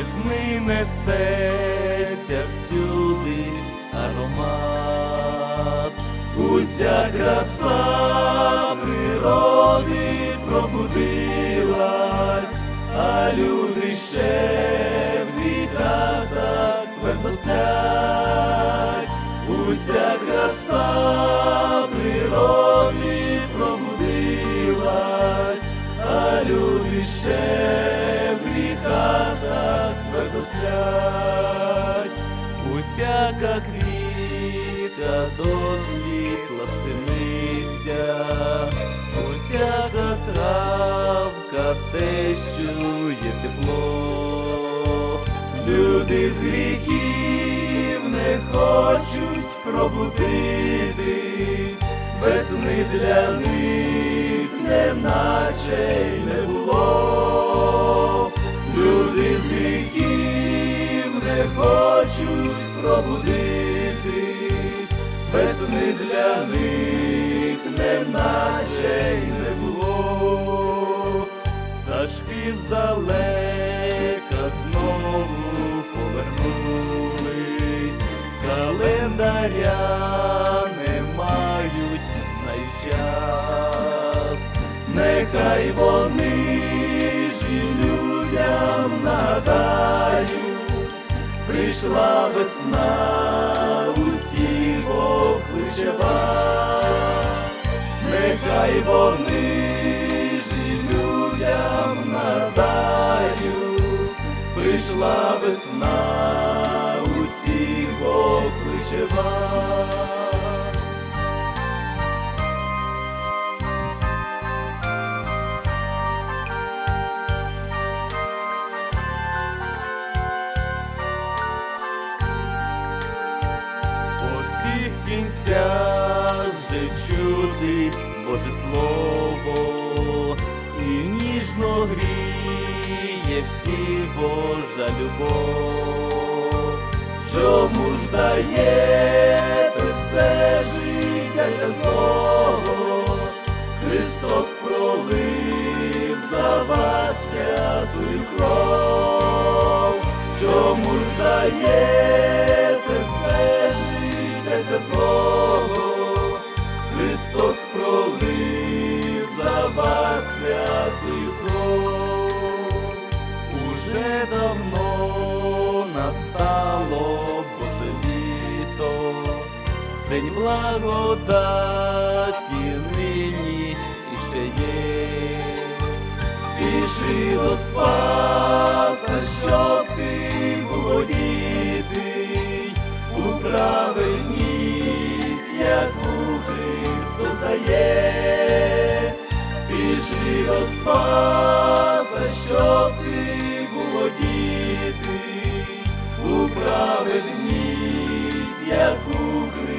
весни несеться всюди аромат, уся краса природи пробудилась, а люди ще в гріхах так твердо сплять, уся краса усяка квітка до світла стремиться, усяка травка те, чує тепло, люди з гріхів не хочуть пробудитись, весни для них неначе й не було, весни для них неначе й не було, пташки здалека знову повернулись, календаря не мають, знають час, нехай вони ж і людям нагадають, прийшла весна, покличе нехай вони ж людям надаю, прийшла весна, всіх кінцях вже чути Боже Слово, і ніжно гріє всі Божа любов. Чому ж даєте все життя для злого? Христос пролив за вас святую кров. Чому ж даєте для злого? Христос пролив за вас святую кров. Уже давно настало Боже літо, День благодаті нині іще є. Спіши до Спаса, щоб ти було дітей, ти було дітей, у праведність, яку Христос.